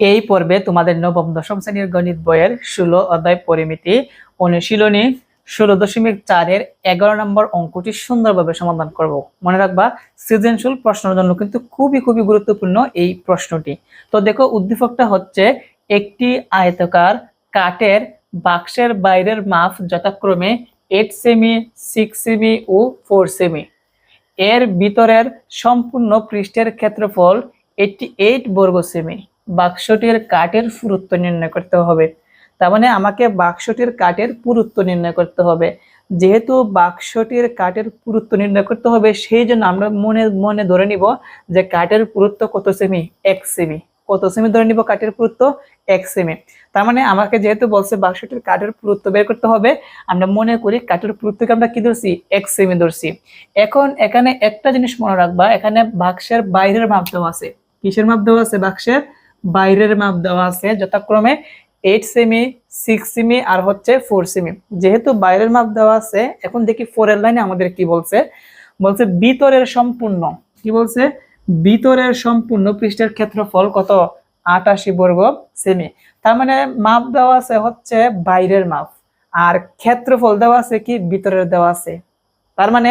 এই পর্বে তোমাদের নবম, দশম শ্রেণির গণিত বইয়ের ষোলো অধ্যায় পরিমিতি অনুশীলনী ষোলো দশমিক চারের এগারো নম্বর অঙ্কটি সুন্দরভাবে সমাধান করব। মনে রাখবা, সৃজনশীল প্রশ্নের জন্য কিন্তু খুবই খুবই গুরুত্বপূর্ণ এই প্রশ্নটি। তো দেখো, উদ্দীপকটা হচ্ছে একটি আয়তকার কাঠের বাক্সের বাইরের মাপ যথাক্রমে এইট সেমি সিক্স সেমি ও ফোর সেমি এর ভিতরের সম্পূর্ণ পৃষ্ঠের ক্ষেত্রফল এইটি এইট বর্গ সেমি বাক্সটির কাঠের পুরুত্ব নির্ণয় করতে হবে। তার মানে আমাকে বাক্সটির কাঠের পুরুত্ব নির্ণয় করতে হবে। যেহেতু বাক্সটির কাঠের পুরুত্ব নির্ণয় করতে হবে, সেই জন্য আমরা মনে মনে ধরে নিব যে কাঠের পুরুত্ব কত সেমি এক সেমি কত সেমি ধরে নিব কাঠের পুরুত্ব? এক সেমি তার মানে আমাকে যেহেতু বলছে বাক্সটির কাঠের পুরুত্ব বের করতে হবে, আমরা মনে করি কাঠের পুরুত্বকে আমরা কি ধরছি? এক সেমি ধরছি। এখন এখানে একটা জিনিস মনে রাখবা, এখানে বাক্সের বাইরের মাপ দেওয়া আছে। কিসের মাপ দেওয়া আছে? বাক্সের বাইরের মাপ দেওয়া আছে, যথাক্রমে এইট সেমি সিক্স সেমি আর হচ্ছে ফোর সেমি যেহেতু বাইরের মাপ দেওয়া আছে, এখন দেখি ফোরের লাইনে আমাদের কি বলছে? বলছে ভিতরের সম্পূর্ণ। কি বলছে? ভিতরের সম্পূর্ণ পৃষ্ঠের ক্ষেত্রফল কত? আটাশি বর্গ সেমি তার মানে মাপ দেওয়া আছে হচ্ছে বাইরের মাপ আর ক্ষেত্রফল দেওয়া আছে কি? ভিতরের দেওয়া আছে। তার মানে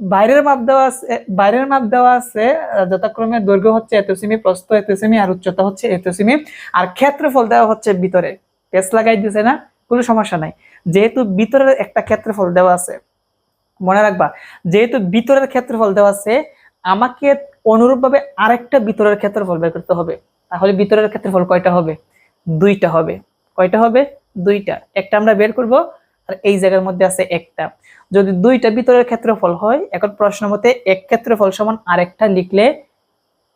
বাইরের মাপ দেওয়া আছে বাইরের মাপ দেওয়া আছে যথাক্রমে দৈর্ঘ্য হচ্ছে এত সেমি প্রস্থ এত সেমি আর উচ্চতা হচ্ছে এত সেমি আর ক্ষেত্রফল দেওয়া হচ্ছে ভিতরে। পেস লাগাই দিছে না, কোনো সমস্যা নাই। যেহেতু ভিতরের একটা ক্ষেত্রফল দেওয়া আছে, মনে রাখবা, যেহেতু ভিতরের ক্ষেত্রফল দেওয়া আছে, আমাকে অনুরূপভাবে আরেকটা ভিতরের ক্ষেত্রফল বের করতে হবে। তাহলে ভিতরের ক্ষেত্রফল কয়টা হবে? দুইটা হবে। কয়টা হবে? দুইটা। একটা আমরা বের করব আর এই জায়গার মধ্যে আছে একটা। যদি দুইটা ভিতরের ক্ষেত্রফল হয়, এখন প্রশ্ন মতে এক ক্ষেত্রফল সমান আরেকটা লিখলে,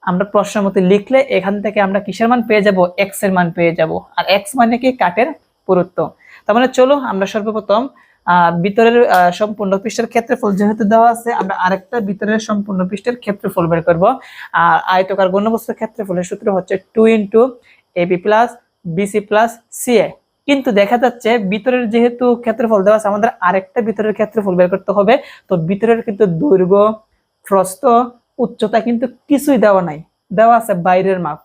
আমরা প্রশ্ন মতে লিখলে এখান থেকে আমরা কিসের মান পেয়ে যাব? এক্সের মান পেয়ে যাব। আর এক্স মানে কি? কাঠের পুরুত্ব। তার মানে চলো আমরা সর্বপ্রথম ভিতরের সম্পূর্ণ পৃষ্ঠের ক্ষেত্রফল যেহেতু দেওয়া আছে, আমরা আরেকটা ভিতরের সম্পূর্ণ পৃষ্ঠের ক্ষেত্রফল বের করব। আর আয়তকার গণবস্তুর ক্ষেত্রফলের সূত্র হচ্ছে two into AB plus BC plus CA কিন্তু দেখা যাচ্ছে ভিতরের যেহেতু ক্ষেত্রফল দেওয়া আছে, আমাদের আরেকটা ভিতরের ক্ষেত্রফল বের করতে হবে। তো ভিতরের কিন্তু দৈর্ঘ্য, প্রস্থ, উচ্চতা কিন্তু কিছুই দেওয়া নাই। দেওয়া আছে বাইরের মাপ।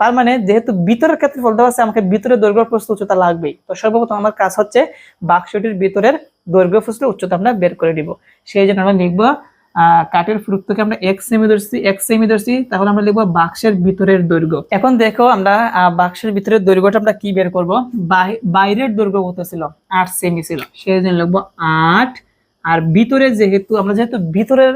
তার মানে যেহেতু ভিতরের ক্ষেত্রফল দেওয়া আছে, আমাকে ভিতরের দৈর্ঘ্য, প্রস্থ, উচ্চতা লাগবেই। তো সর্বপ্রথম আমার কাজ হচ্ছে বাক্সটির ভিতরের দৈর্ঘ্য, প্রস্থ, উচ্চতা আমরা বের করে দিব। সেই জন্য আমরা লিখব আহ, কাঠের ফুরুত্বকে আমরা এক সেমি ধরছি, এক সেমি ধরছি, তাহলে আমরা লিখব বাক্সের ভিতরের দৈর্ঘ্য। এখন দেখো আমরা বাক্সের ভিতরের দৈর্ঘ্যটা আমরা কি বের করব? বাইরের দৈর্ঘ্য কত ছিল? আট সেমি ছিল। সেই জন্য লিখব আট। আর ভিতরে যেহেতু, আমরা যেহেতু ভিতরের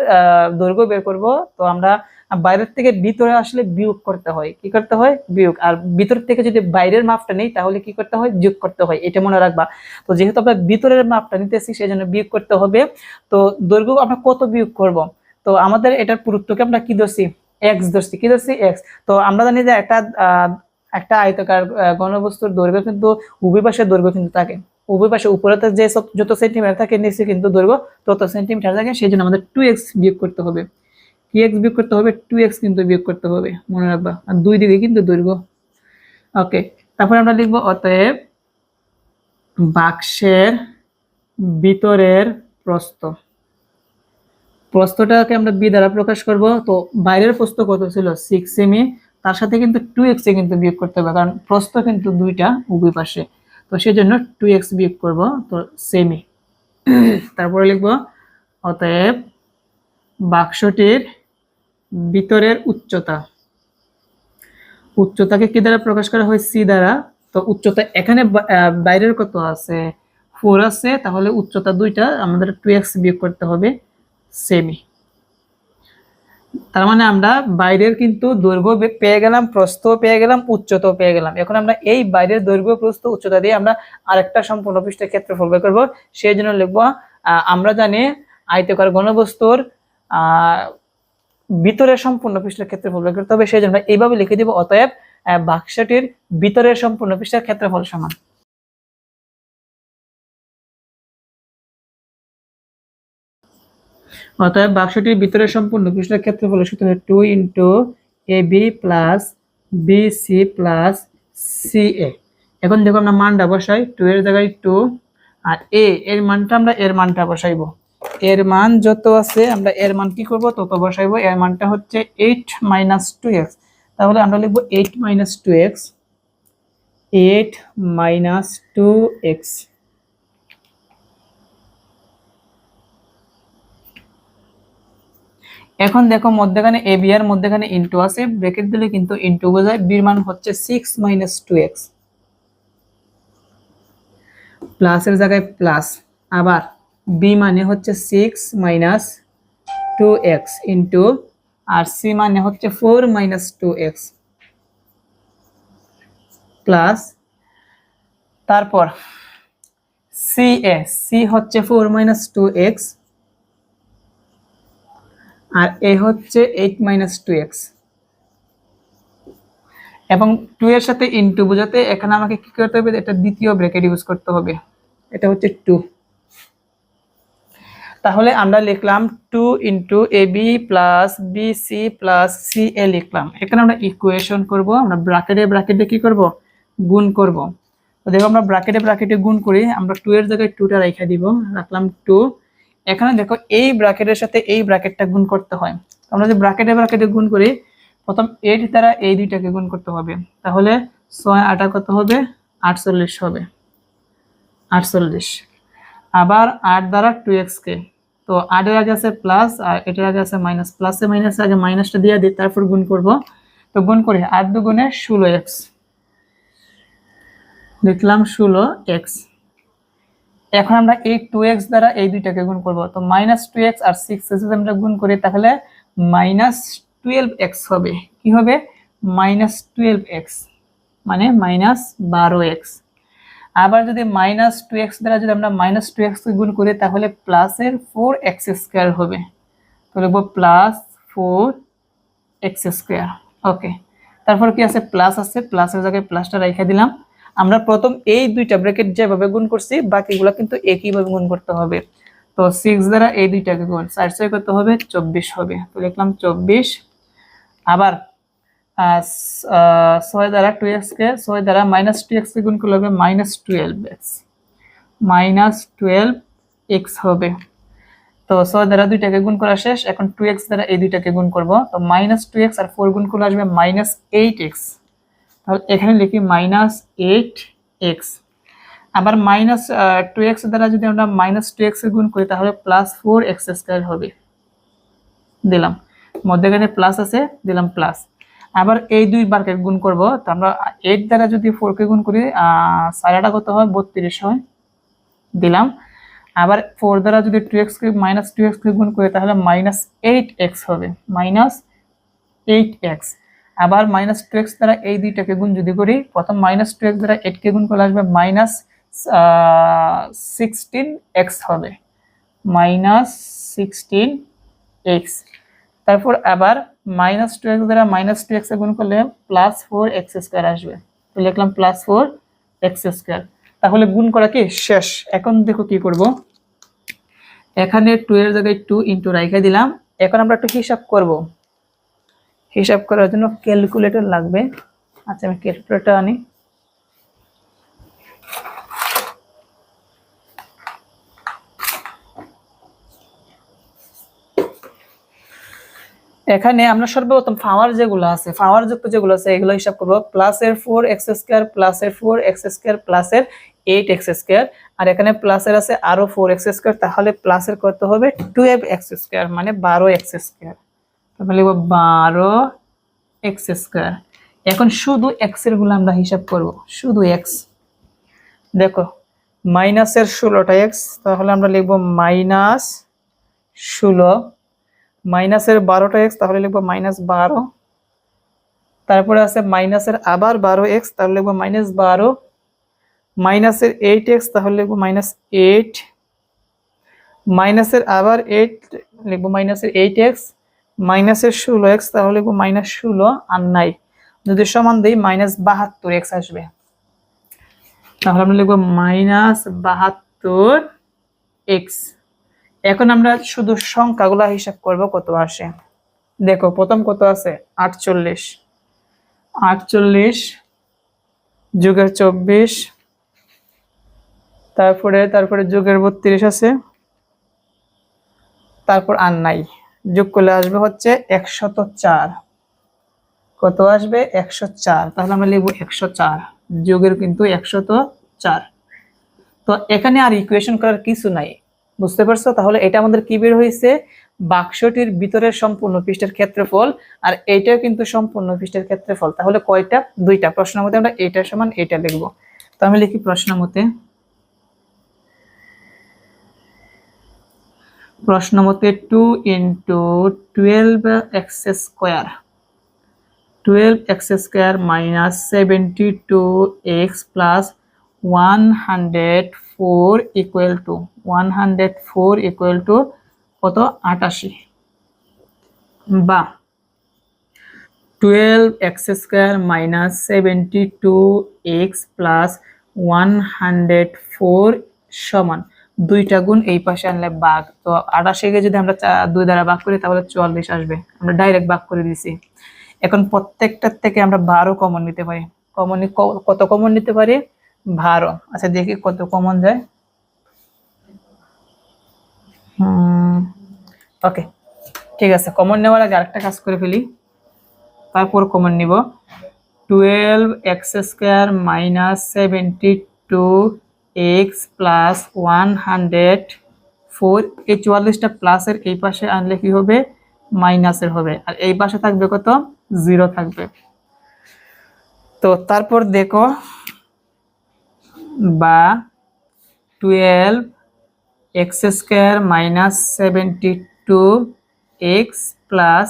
দৈর্ঘ্য বের করব, তো আমরা বাইরের থেকে ভিতরে আসলে বিয়োগ করতে হয়। কি করতে হয়? বিয়োগ। আর ভিতর থেকে যদি বাইরের মাপটা নেই তাহলে কি করতে হয়? যোগ করতে হয়। এটা মনে রাখবা। তো যেহেতু আমরা ভিতরের মাপটা নিতেছি সেই জন্য বিয়োগ করতে হবে। তো দৈর্ঘ্য আমরা কত বিয়োগ করব? তো আমাদের এটার পুরুত্বকে আমরা কি ধরছি? এক্স ধরছি। কি ধরছি? এক্স তো আমরা জানি যে একটা একটা আয়তকার আহ, ঘনবস্তুর দৈর্ঘ্য কিন্তু উভয় দৈর্ঘ্য কিন্তু থাকে। উভয় পাশে উপরেতে যে যত সেন্টিমিটার থাকে নিচে কিন্তু দৈর্ঘ্য তত সেন্টিমিটার থাকে। সেই জন্য আমাদের টু এক্স বিয়োগ করতে হবে। কি এক্স বিয়োগ করতে হবে টু এক্স কিন্তু বিয়োগ করতে হবে, মনে রাখবা। আর দুই দিকে কিন্তু দৈর্ঘ্য। ওকে তারপরে আমরা লিখব অতএব বাক্সের ভিতরের প্রস্থ। প্রস্থটাকে আমরা বি দ্বারা প্রকাশ করব। তো বাইরের প্রস্থ কত ছিল? সিক্স সেমি তার সাথে কিন্তু টু এক্স কিন্তু বিয়োগ করতে হবে, কারণ প্রস্থ কিন্তু দুইটা উভয় পাশে। তো সেই জন্য টু এক্স বিয়োগ করব, তো সেমি তারপরে লিখব অতএব বাক্সটির ভিতরের উচ্চতা। উচ্চতাকে কি দ্বারা প্রকাশ করা হয়? সি দ্বারা। তো উচ্চতা এখানে বাইরের কত আছে? ফোর আছে, তাহলে উচ্চতা দুইটা আমাদের টু এক্স বিয়োগ করতে হবে সেমি। তার মানে আমরা বাইরের কিন্তু দৈর্ঘ্য পেয়ে গেলাম, প্রস্থ পেয়ে গেলাম, উচ্চতাও পেয়ে গেলাম। এখন আমরা এই বাইরের দৈর্ঘ্য, প্রস্থ, উচ্চতা দিয়ে আমরা আরেকটা সম্পূর্ণ পৃষ্ঠের ক্ষেত্রফল বের করব। সেই জন্য লিখব আমরা জানি আয়তকার ঘনবস্তুর ভিতরের সম্পূর্ণ পৃষ্ঠের ক্ষেত্রফল বের করতে হবে সেই জন্য এইভাবে লিখে দিব, অতএব বাক্সটির ভিতরের সম্পূর্ণ পৃষ্ঠের ক্ষেত্রফল সমান। অতএব, বাক্সটির ভিতরের সম্পূর্ণ পৃষ্ঠের ক্ষেত্রফলের সূত্র two into A B plus B C plus C A এখন দেখো আমরা মানটা বসাই টু এর জায়গায় টু আর এ এর মানটা আমরা এর মানটা বসাইবো। এর মান যত আছে, আমরা এর মান কি করব? তত বসাইবো। এর মানটা হচ্ছে এইট মাইনাস টু এক্স তাহলে আমরা লিখব eight minus two x eight minus two x এখন দেখো মধ্যখানে এ বি আর মধ্যখানে ইন্টু আছে। ব্রেকেট দিলে কিন্তু ইন্টু বোঝায়। বির মান হচ্ছে সিক্স মাইনাস টু এক্স প্লাসের জায়গায় প্লাস আবার বি মানে হচ্ছে six minus two x into আর সি মানে হচ্ছে four minus two x plus তারপর সি এ সি হচ্ছে ফোর মাইনাস টু এক্স আর এ হচ্ছে এইট মাইনাস টু এক্স এবং টু এর সাথে ইনটু বোঝাতে এখানে আমাকে কি করতে হবে? এটা দ্বিতীয় ব্র্যাকেট ইউজ করতে হবে। এটা হচ্ছে টু তাহলে আমরা লিখলাম two into A B plus B C plus C A লিখলাম। এখানে আমরা ইকুয়েশন করব, আমরা ব্র্যাকেটে ব্র্যাকেটে কি করব? গুণ করব। দেখো আমরা ব্র্যাকেটে ব্র্যাকেটে গুণ করি, আমরা টু এর জায়গায় টুটা রেখে দিব, রাখলাম টু এখানে দেখো এই ব্র্যাকেটের সাথে এই ব্র্যাকেটটা গুণ করতে হয়। আমরা যদি ব্র্যাকেটে ব্র্যাকেটে গুণ করি, প্রথম এইট দ্বারা এই দুইটাকে গুণ করতে হবে। তাহলে ছয় আটা কত হবে? আটচল্লিশ হবে। আটচল্লিশ। আবার আট দ্বারা টু কে। তো আটের আগে আছে প্লাস আর এটার আগে আছে মাইনাস প্লাসে মাইনাস আগে মাইনাসটা দিয়ে দিই, তারপর গুণ করব। তো গুণ করি আট দুগুণে ষোলো এক্স লিখলাম ষোলো এক্স এখন আমরা এই টু এক্স দ্বারা এই দুইটাকে গুণ করব। তো মাইনাস টু এক্স আর সিক্স যদি আমরা গুণ করি, তাহলে মাইনাস টুয়েলভ এক্স হবে। কি হবে? মাইনাস টুয়েলভ এক্স মানে মাইনাস বারো এক্স আবার যদি মাইনাস টু এক্স দ্বারা যদি আমরা মাইনাস টু এক্স গুণ করি, তাহলে প্লাসের ফোর এক্স স্কোয়ার হবে। তো লিখব plus four x square okay তারপর কি আছে? প্লাস আছে। প্লাসের জায়গায় প্লাসটা রেখে দিলাম। আমরা প্রথম এই দুইটা ব্র্যাকেট যেভাবে গুণ করছি, বাকিগুলো কিন্তু একইভাবে গুণ করতে হবে। তো সিক্স দ্বারা এই দুইটাকে গুণ, চার ছয় করতে হবে, চব্বিশ হবে। তো লিখলাম চব্বিশ। আবার ছয় দ্বারা টু কে, ছয় দ্বারা মাইনাস টু এক্স গুণ করলে হবে minus twelve x minus twelve x হবে। তো ছয় দ্বারা দুইটাকে গুণ করা শেষ, এখন টু এক্স দ্বারা এই দুইটাকে গুণ করব। তো মাইনাস টু এক্স আর ফোর গুণ করলে আসবে মাইনাস এইট এক্স তাহলে এখানে লিখি মাইনাস এইট এক্স আবার মাইনাস টু এক্স দ্বারা যদি আমরা মাইনাস টু এক্স গুণ করি, তাহলে প্লাস ফোর এক্স স্কোয়ার হবে। দিলাম। মধ্যখানে প্লাস আছে, দিলাম প্লাস আবার এই দুই বারকে গুণ করব। তো আমরা এইট দ্বারা যদি ফোরকে গুণ করি সারাটা কত হয়? বত্রিশ হয়। দিলাম। আবার ফোর দ্বারা যদি টু এক্সকে মাইনাস টু এক্সকে গুণ করি, তাহলে মাইনাস এইট এক্স হবে। মাইনাস এইট এক্স আবার মাইনাস টু এক্স দ্বারা এই দুইটাকে গুণ যদি করি, প্রথম মাইনাস টু এক্স দ্বারা এইটকে গুণ করলে আসবে মাইনাস সিক্সটিন এক্স হবে। মাইনাস সিক্সটিন এক্স তারপর আবার মাইনাস টু এক্স দ্বারা মাইনাস টু এক্স গুণ করলে প্লাস ফোর এক্স স্কোয়ার আসবে। তো লিখলাম প্লাস ফোর এক্স স্কোয়ার তাহলে গুণ করা কি? শেষ। এখন দেখো কি করব। এখানে টু এর জায়গায় টু ইন্টু রাইখে দিলাম। এখন আমরা একটু হিসাব করব। হিসাব করার জন্য ক্যালকুলেটর লাগবে। আচ্ছা আমি ক্যালকুলেটর আনি। এখানে আমরা সর্বপ্রথম পাওয়ার যেগুলো আছে পাওয়ার যুক্ত যেগুলো আছে, এগুলো হিসাব করব। প্লাস এর ফোর এক্স স্কোয়ার প্লাস এর ফোর এক্স স্কোয়ার প্লাস এর এইট এক্স স্কোয়ার আর এখানে প্লাসের আছে আরও ফোর এক্স স্কোয়ার তাহলে প্লাসের কত হবে টুয়েলভ এক্স স্কোয়ার মানে বারো এক্স স্কোয়ার তাহলে লিখব বারো এক্স স্কোয়ার এখন শুধু এক্সেরগুলো আমরা হিসাব করব, শুধু এক্স দেখো মাইনাসের ষোলোটা এক্স তাহলে আমরা লিখব মাইনাস ষোলো মাইনাসের বারোটা এক্স তাহলে লিখব মাইনাস বারো। তারপরে আছে মাইনাসের আবার বারো এক্স তাহলে লিখব মাইনাস বারো। মাইনাসের এইট এক্স তাহলে লিখব মাইনাস এইট মাইনাসের আবার এইট লিখব মাইনাসের এইট এক্স মাইনাসের ষোলো এক্স তাহলে লিখব মাইনাস ষোলো আর নাই। যদি সমান দিই, মাইনাস বাহাত্তর এক্স আসবে। তাহলে আমরা লিখব মাইনাস বাহাত্তর এক্স এখন আমরা শুধু সংখ্যাগুলো হিসাব করব কত আসে। দেখো, প্রথম কত আছে? আটচল্লিশ। আটচল্লিশ যুগের চব্বিশ। তারপরে তারপরে যুগের বত্রিশ আছে। তারপর আর নাই। যোগ করলে আসবে হচ্ছে একশত চার। কত আসবে? একশো চার। তাহলে আমরা লিখব একশো চার। যোগের কিন্তু একশত চার। তো এখানে আর ইকুয়েশন করার কিছু নাই। বুঝতে পারছ? তাহলে এটা আমাদের কি বের হয়েছে বাক্সটির ভিতরের সম্পূর্ণ পৃষ্ঠের ক্ষেত্রফল আর এইটাও কিন্তু সম্পূর্ণ পৃষ্ঠের ক্ষেত্রফল। তাহলে কয়টা? দুইটা। প্রশ্ন মতে আমরা এটা সমান এটা লিখব। তো আমি লিখি প্রশ্ন মতে প্রশ্ন মতে two into twelve x square. Twelve x square minus seventy two x plus one hundred four equal to one hundred four equal to কত? আটাশি। বা twelve x square minus seventy two x plus one hundred four সমান। দুইটা গুণ এই পাশে আনলে বাঘ। তো আটাশিকে যদি আমরা দুই দ্বারা ভাগ করি, তাহলে চুয়াল্লিশ আসবে। আমরা ডাইরেক্ট ভাগ করে দিছি এখন প্রত্যেকটার থেকে আমরা বারো কমন নিতে পারি। কমন কত কমন নিতে পারি? বারো আচ্ছা দেখি কত কমন যায়। ওকে ঠিক আছে কমন নেওয়ার আগে আরেকটা কাজ করে ফেলি। তারপর কমন নিব। Twelve x square minus seventy two x plus one hundred four এই চুয়াল্লিশটা প্লাসের এই পাশে আনলে কি হবে? মাইনাসের হবে। আর এই পাশে থাকবে কত? জিরো থাকবে। তো তারপর দেখো বা twelve x square minus seventy two x plus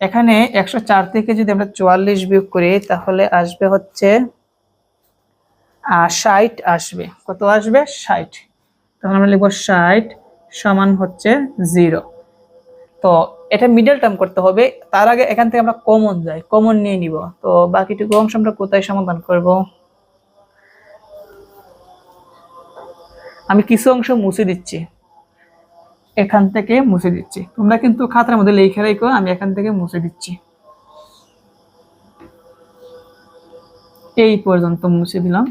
এখানে একশো চার থেকে যদি আমরা চুয়াল্লিশ বিয়োগ করি, তাহলে আসবে হচ্ছে ষাট আসবে। কত আসবে? ষাট। তখন আমরা লিখব ষাট সমান হচ্ছে জিরো তো এটা মিডল টার্ম করতে হবে। তার আগে এখান থেকে আমরা কমন যাই। কমন নিয়ে নিব। তো বাকিটুকু অংশ আমরা কোথায় সমাধান করব? আমি কিছু অংশ মুছে দিচ্ছি। এখান থেকে মুছে দিচ্ছি। তোমরা কিন্তু খাতার মধ্যে লিখে রাখো, আমি এখান থেকে মুছে দিচ্ছি। এই পর্যন্ত মুছে দিলাম।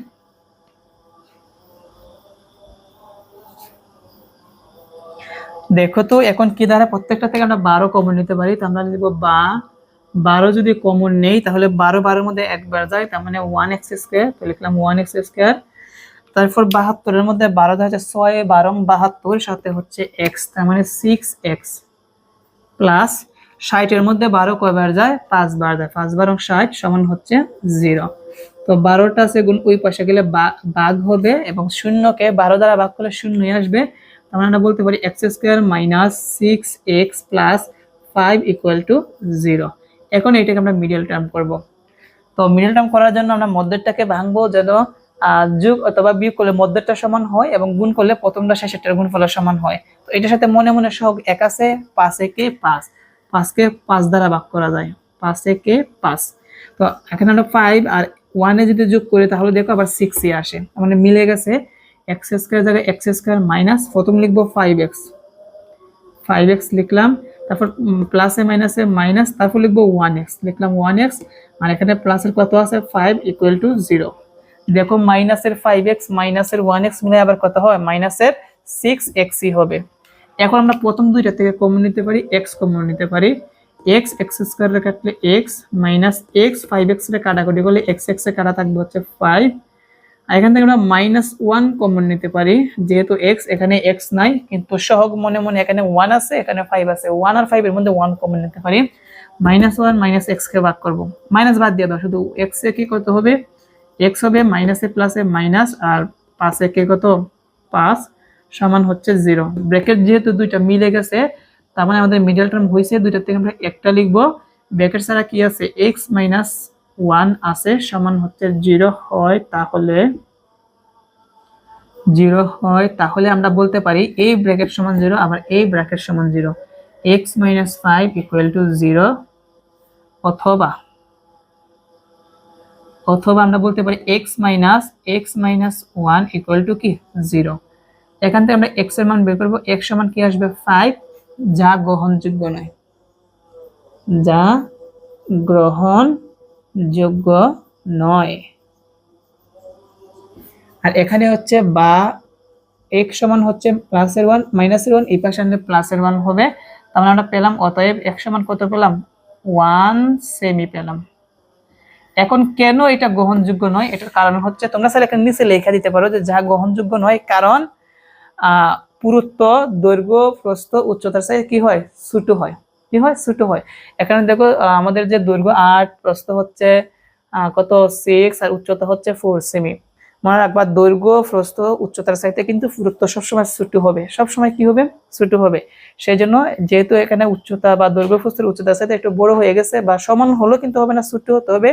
দেখো তো, এখন কি দ্বারা প্রত্যেকটা থেকে আমরা বারো কমন নিতে পারি? তো আমরা লিখব বা। বারো যদি কমন নেই, তাহলে বারো বারোর মধ্যে একবার যায়, তার মানে ওয়ান এক্স স্কোয়ার তো লিখলাম ওয়ান এক্স স্কোয়ার তারপর বাহাত্তরের মধ্যে বারো দেখা যাচ্ছে ছয়, বারো, বাহাত্তর, সাথে হচ্ছে এক্স তার মানে সিক্স এক্স প্লাস ষাটের মধ্যে বারো কয়বার যায়? পাঁচবার যায়। পাঁচ বারো ষাট সমান হচ্ছে জিরো তো বারোটা আছে, গুণ ওই পাশে গেলে বা- ভাগ হবে এবং শূন্যকে বারো দ্বারা ভাগ করলে শূন্যই আসবে। তার মানে আমরা বলতে পারি x square minus six x plus five equal to zero এখন এটাকে আমরা মিডল টার্ম করব। তো মিডল টার্ম করার জন্য আমরা মধ্যেরটাকে ভাঙবো যেন যোগ অথবা বিয়োগ করলে মধ্যেরটা সমান হয় এবং গুণ করলে প্রথমটা শেষেরটার গুণফলের সমান হয়। তো এটার সাথে মনে মনে সহগ এক আছে, পাঁচ একে পাঁচ। পাঁচকে পাঁচ দ্বারা ভাগ করা যায়। পাঁচ একে পাঁচ। তো এখানে আমরা ফাইভ আর ওয়ানে যদি যোগ করি, তাহলে দেখো আবার সিক্সই আসে। মানে মিলে গেছে এক্স স্কোয়ার জায়গায় এক্স স্কোয়ার মাইনাস প্রথম লিখব ফাইভ এক্স ফাইভ এক্স লিখলাম, তারপর প্লাসে মাইনাসে মাইনাস তারপর লিখব ওয়ান এক্স লিখলাম ওয়ান এক্স আর এখানে প্লাসের কত আছে? ফাইভ ইকুয়াল টু জিরো দেখো মাইনাসের ফাইভ এক্স মাইনাসের ওয়ান এক্স মিলে আবার কত হয়? মাইনাসের সিক্স এক্সই হবে। এখন আমরা প্রথম দুইটা থেকে কমন নিতে পারি এক্স কমন নিতে পারি। এক্স এক্স স্কোয়ারে কাটলে এক্স মাইনাস এক্স ফাইভ এক্সের কাটাকুটি করলে এক্স এক্স কাটা থাকবে হচ্ছে ফাইভ আর এখান থেকে আমরা মাইনাস ওয়ান কমন নিতে পারি, যেহেতু এক্স এখানে এক্স নাই, কিন্তু সহগ মনে মনে এখানে ওয়ান আছে, এখানে ফাইভ আছে। ওয়ান আর ফাইভ এর মধ্যে ওয়ান কমন নিতে পারি। মাইনাস ওয়ান মাইনাস এক্স কে ভাগ করব। মাইনাস বাদ দিয়ে দাও, শুধু এক্স কি করতে হবে? এক্স হবে মাইনাসে প্লাসে মাইনাস আর পাঁচে কে কত? পাঁচ সমান হচ্ছে জিরো ব্র্যাকেট যেহেতু দুইটা মিলে গেছে, তার মানে আমাদের মিডল টার্ম হয়েছে দুইটা থেকে আমরা একটা লিখব। ব্র্যাকেট ছাড়া কি আছে? এক্স মাইনাস ওয়ান আছে, সমান হচ্ছে জিরো হয় তাহলে জিরো হয় তাহলে আমরা বলতে পারি এই ব্র্যাকেট সমান জিরো আবার এই ব্র্যাকেট সমান zero x minus five equal to zero অথবা অথবা আমরা বলতে পারি x minus x minus one equal to কি? জিরো এখান থেকে আমরা এক্সের মান বের করব। এক্স সমান কি আসবে? ফাইভ যা গ্রহণযোগ্য নয়। যা গ্রহণযোগ্য নয়। আর এখানে হচ্ছে বা এক্স সমান হচ্ছে প্লাসের ওয়ান মাইনাসের ওয়ান এই পাশে আনলে প্লাসের ওয়ান হবে। তার মানে আমরা পেলাম, অতএব এক সমান কত পেলাম? ওয়ান সেমি পেলাম এখন কেন এটা গ্রহণযোগ্য নয়? এটার কারণ হচ্ছে তোমরা স্যার এখানে নিচে লেখা দিতে পারো যে যা গ্রহণযোগ্য নয়, কারণ পুরুত্ব, দৈর্ঘ্য, প্রস্থ, উচ্চতার সাথে কি হয়? ছোট হয়। কি হয়? ছোট হয়। এখানে দেখো আমাদের যে দৈর্ঘ্য আট, প্রস্থ হচ্ছে কত? সিক্স আর উচ্চতা হচ্ছে ফোর সেমি মনে রাখবা, দৈর্ঘ্য, প্রস্থ, উচ্চতার চাইতে কিন্তু পুরুত্ব সবসময় ছোট হবে। সবসময় কি হবে? ছোট হবে। সেই জন্য যেহেতু এখানে উচ্চতা বা দৈর্ঘ্য, প্রস্থের উচ্চতার সাথে একটু বড় হয়ে গেছে বা সমান হলো কিন্তু হবে না ছোট হতে হবে।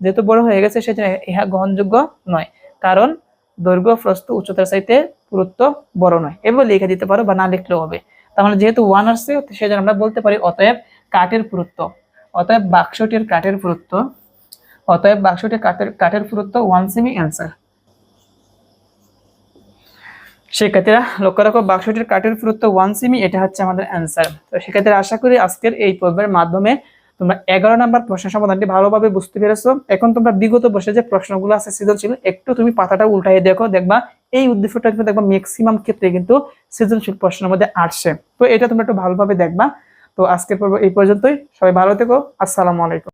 যেহেতু বড় হয়ে গেছে সেই জন্য ইহা গ্রহণযোগ্য নয়। কারণ দৈর্ঘ্য, প্রস্থ, উচ্চতার চাইতে পুরুত্ব বড় নয়। এবার লিখে দিতে পারো বা না লিখলেও হবে। তাহলে যেহেতু ওয়ান আসছে সেই জন্য আমরা বলতে পারি অতএব কাঠের পুরুত্ব। অতএব বাক্সটির কাঠের পুরুত্ব। অতএব বাক্সটির কাঠের কাঠের পুরুত্ব ওয়ান সেমি অ্যান্সার শিক্ষার্থীরা, লক্ষ্য রাখো, বাক্সটির কাঠের পুরুত্ব ওয়ান সেমি এটা হচ্ছে আমাদের অ্যান্সার তো শিক্ষার্থীরা, আশা করি আজকের এই পর্বের মাধ্যমে তোমরা এগারো নাম্বার প্রশ্ন সমাধানটি ভালোভাবে বুঝতে পেরেছ। এখন তোমরা বিগত বসে যে প্রশ্নগুলো আছে, সৃজনশীল, একটু তুমি পাতাটা উল্টাই দেখো, দেখবা এই উদ্দেশ্যটা কিন্তু দেখবা ম্যাক্সিমাম ক্ষেত্রে কিন্তু সৃজনশীল প্রশ্নের মধ্যে আসছে। তো এটা তোমরা একটু ভালোভাবে দেখবা। তো আজকের পর্ব এই পর্যন্তই। সবাই ভালো থেকো। আসসালামু আলাইকুম।